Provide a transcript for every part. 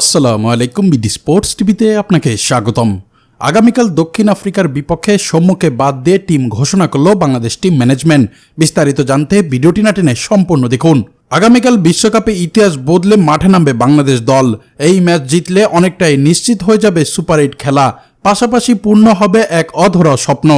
আসসালামু আলাইকুম BD sports টিভিতে আপনাকে স্বাগতম। আগামীকাল দক্ষিণ আফ্রিকার বিপক্ষে সম্মুখে বাদ দিয়ে টিম ঘোষণা করল বাংলাদেশ টিম ম্যানেজমেন্ট। বিস্তারিত জানতে ভিডিওটি না টেনে সম্পূর্ণ দেখুন। আগামীকাল বিশ্বকাপে ইতিহাস বদলে মাঠে নামবে বাংলাদেশ দল। এই ম্যাচ জিতলে অনেকটাই নিশ্চিত হয়ে যাবে সুপার এইট খেলা। পাশাপাশি পূর্ণ হবে এক অধরা স্বপ্ন।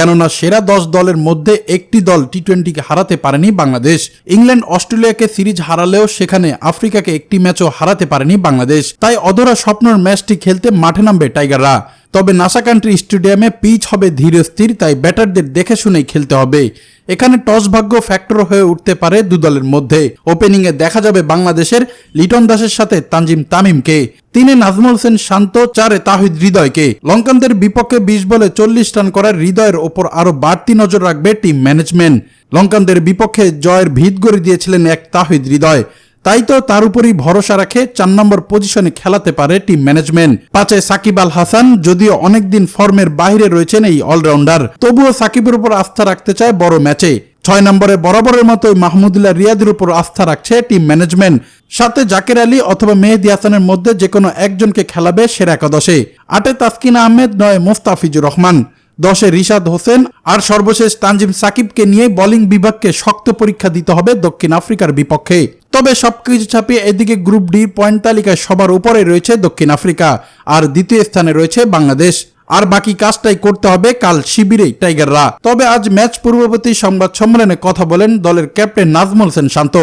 কেননা সেরা দশ দলের মধ্যে একটি দল টি টোয়েন্টিকে হারাতে পারেনি বাংলাদেশ। ইংল্যান্ড, অস্ট্রেলিয়াকে সিরিজ হারালেও সেখানে আফ্রিকাকে একটি ম্যাচও হারাতে পারেনি বাংলাদেশ। তাই অধরা স্বপ্নর ম্যাচটি খেলতে মাঠে নামবে টাইগাররা। তবে নাসা কান্ট্রি স্টেডিয়ামে পিচ হবে ধীর স্থির, তাই ব্যাটারদের দেখে শুনেই খেলতে হবে। এখানে টস ভাগ্য ফ্যাক্টর হয়ে উঠতে পারে দু দলের মধ্যে। ওপেনিংয়ে দেখা যাবে বাংলাদেশের লিটন দাসের সাথে তানজিম তামিমকে। তিনে নাজমুল হোসেন শান্ত, চারে তাহিদ হৃদয়কে। লঙ্কানদের বিপক্ষে বিশ বলে চল্লিশ রান করার হৃদয়ের ওপর আরও বাড়তি নজর রাখবে টিম ম্যানেজমেন্ট। লঙ্কানদের বিপক্ষে জয়ের ভিত গড়ে দিয়েছিলেন এক তাহিদ হৃদয়। তাই তো তার উপরই ভরসা রাখে চার নম্বর পজিশনে খেলাতে পারে টিম ম্যানেজমেন্ট। পাঁচে সাকিব আল হাসান, যদিও অনেকদিন ফর্মের বাইরে রয়েছেন এই অলরাউন্ডার। তবুও সাকিবের উপর আস্থা রাখতে চায় বড় ম্যাচে। ছয় নম্বরে বরাবরের মতোই মাহমুদুল্লাহ রিয়াদের উপর আস্থা রাখছে টিম ম্যানেজমেন্ট। সাথে জাকের আলী অথবা মেহেদি হাসানের মধ্যে যে কোনো একজনকে খেলাবে সেরা একাদশে। আটে তাসকিন আহমেদ, নয় মোস্তাফিজুর রহমান। দশে রিশাদ হোসেন আর সর্বশেষ তানজিম সাকিবকে নিয়ে বোলিং বিভাগকে শক্ত পরীক্ষা দিতে হবে দক্ষিণ আফ্রিকার বিপক্ষে। তবে সবকিছু ছাপিয়ে এদিকে গ্রুপ ডি পয়েন্ট তালিকায় সবার উপরে রয়েছে দক্ষিণ আফ্রিকা আর দ্বিতীয় স্থানে রয়েছে বাংলাদেশ। আর বাকি কাজটাই করতে হবে কাল শিবিরেই টাইগাররা। তবে আজ ম্যাচ পূর্ববর্তী সংবাদ সম্মেলনে কথা বলেন দলের ক্যাপ্টেন নাজমুল হোসেন শান্ত।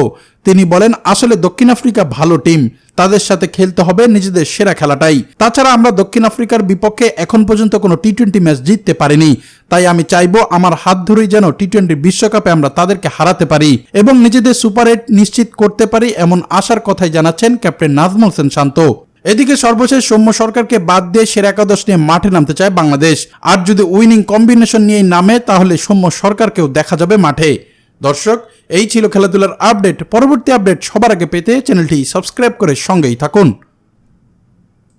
তিনি বলেন, আসলে দক্ষিণ আফ্রিকা ভালো টিম, তাদের সাথে খেলতে হবে নিজেদের সেরা খেলাটাই। তাছাড়া আমরা দক্ষিণ আফ্রিকার বিপক্ষে এখন পর্যন্ত কোনো টি টোয়েন্টি ম্যাচ জিততে পারিনি। তাই আমি চাইব আমার হাত ধরেই যেন টি টোয়েন্টি বিশ্বকাপে আমরা তাদেরকে হারাতে পারি এবং নিজেদের সুপার এইট নিশ্চিত করতে পারি এমন আশার কথাই জানাচ্ছেন ক্যাপ্টেন নাজমুল হোসেন শান্ত। এদিকে সর্বশেষ সৌম্য সরকারকে বাদ দিয়ে সেরা একাদশ নিয়ে মাঠে নামতে চায় বাংলাদেশ। আর যদি উইনিং কম্বিনেশন নিয়ে নামে, তাহলে সৌম্য সরকারকেও দেখা যাবে মাঠে। দর্শক, এই ছিল খেলাধুলার আপডেট। পরবর্তী আপডেট সবার আগে পেতে চ্যানেলটি সাবস্ক্রাইব করে সঙ্গেই থাকুন।